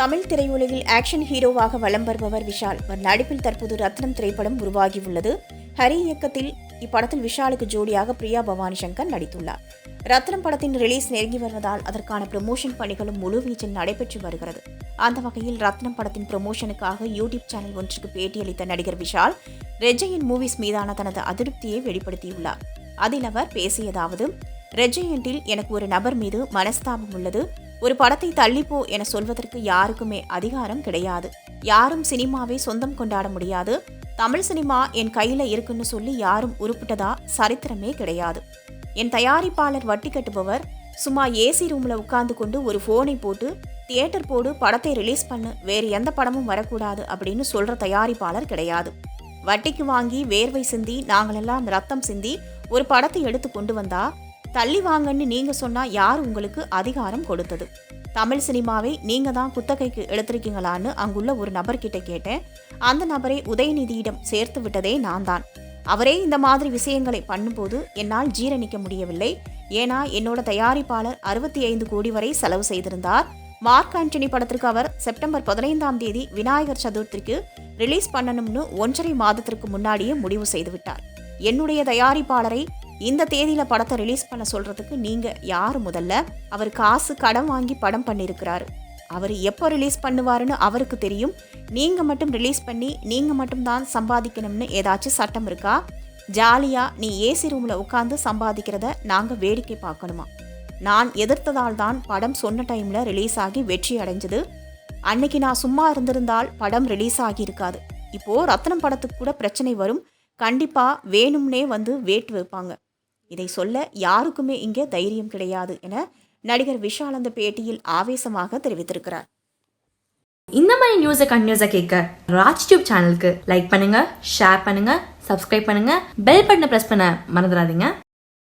தமிழ் திரையுலகில் ஆக்ஷன் ஹீரோவாக வலம் வருபவர் விஷால். அவர் நடிப்பில் தற்போது ரத்னம் திரைப்படம் உருவாகியுள்ளது. ஹரி இயக்கத்தில் இப்படத்தில் விஷாலுக்கு ஜோடியாக பிரியா பவானி சங்கர் நடித்துள்ளார். ரத்னம் படத்தின் ரிலீஸ் நெருங்கி வருவதால் அதற்கான ப்ரமோஷன் பணிகளும் முழுவீச்சில் நடைபெற்று வருகிறது. அந்த வகையில் ரத்னம் படத்தின் ப்ரமோஷனுக்காக யூடியூப் சேனல் ஒன்றுக்கு பேட்டியளித்த நடிகர் விஷால் ரெஜையின் மூவிஸ் மீதான தனது அதிருப்தியை வெளிப்படுத்தியுள்ளார். அதில் அவர் பேசியதாவது ரெஜையண்டில் எனக்கு ஒரு நபர் மீது மனஸ்தாபம் உள்ளது. ஒரு படத்தை தள்ளிப்போ என சொல்வதற்கு யாருக்குமே அதிகாரம் கிடையாது. யாரும் சினிமாவை சொந்தம் கொண்டாட முடியாது. தமிழ் சினிமா என் கையில இருக்குன்னு சொல்லி யாரும் உருப்பிட்டதா சரித்திரமே கிடையாது. என் தயாரிப்பாளர் வட்டி கட்டுபவர் சும்மா ஏசி ரூம்ல உட்கார்ந்து கொண்டு ஒரு ஃபோனை போட்டு தியேட்டர் போடு படத்தை ரிலீஸ் பண்ணு வேறு எந்த படமும் வரக்கூடாது அப்படின்னு சொல்ற தயாரிப்பாளர் கிடையாது. வட்டிக்கு வாங்கி வேர்வை சிந்தி நாங்களெல்லாம் ரத்தம் சிந்தி ஒரு படத்தை எடுத்து கொண்டு வந்தா தள்ளி வாங்கன்னு நீங்க சொன்னா யார் உங்களுக்கு அதிகாரம் கொடுத்தது? தமிழ் சினிமாவை நீங்க தான் குத்தகைக்கு எடுத்திருக்கீங்களான்னு அங்குள்ள ஒரு நபர்கிட்ட கேட்டேன். அந்த நபரை உதயநிதியிடம் சேர்த்து விட்டதே நான் தான். அவரே இந்த மாதிரி விஷயங்களை பண்ணும்போது என்னால் ஜீரணிக்க முடியவில்லை. ஏன்னா என்னோட தயாரிப்பாளர் அறுபத்தி ஐந்து கோடி வரை செலவு செய்திருந்தார். மார்க் ஆண்டனி படத்திற்கு அவர் செப்டம்பர் பதினைந்தாம் தேதி விநாயகர் சதுர்த்திக்கு ரிலீஸ் பண்ணணும்னு ஒன்றரை மாதத்திற்கு முன்னாடியே முடிவு செய்துவிட்டார் என்னுடைய தயாரிப்பாளரை இந்த தேதியில் படத்தை ரிலீஸ் பண்ண சொல்கிறதுக்கு நீங்கள் யார் முதல்ல? அவர் காசு கடன் வாங்கி படம் பண்ணியிருக்கிறாரு அவர் எப்போ ரிலீஸ் பண்ணுவாருன்னு அவருக்கு தெரியும். நீங்கள் மட்டும் ரிலீஸ் பண்ணி நீங்கள் மட்டும் தான் சம்பாதிக்கணும்னு ஏதாச்சும் சட்டம் இருக்கா? ஜாலியாக நீ ஏசி ரூமில் உட்காந்து சம்பாதிக்கிறத நாங்கள் வேடிக்கை பார்க்கணுமா? நான் எதிர்த்ததால் தான் படம் சொன்ன டைமில் ரிலீஸ் ஆகி வெற்றி அடைஞ்சது. அன்னைக்கு நான் சும்மா இருந்திருந்தால் படம் ரிலீஸ் ஆகி இருக்காது. ரத்னம் படத்துக்கு கூட பிரச்சனை வரும். கண்டிப்பாக வேணும்னே வந்து வேட்டு வைப்பாங்க. இதை சொல்ல யாருக்குமே இங்கே தைரியம் கிடையாது என நடிகர் விஷால் அந்த பேட்டியில் ஆவேசமாக தெரிவித்திருக்கிறார். இந்த மாதிரி நியூஸை கண்டினியூஸாக கேட்க ராஜ் டியூப் சேனலுக்கு லைக் பண்ணுங்க ஷேர் பண்ணுங்க சப்ஸ்கிரைப் பண்ணுங்க பெல் பட்டனை ப்ரெஸ் பண்ண மறந்துடாதீங்க.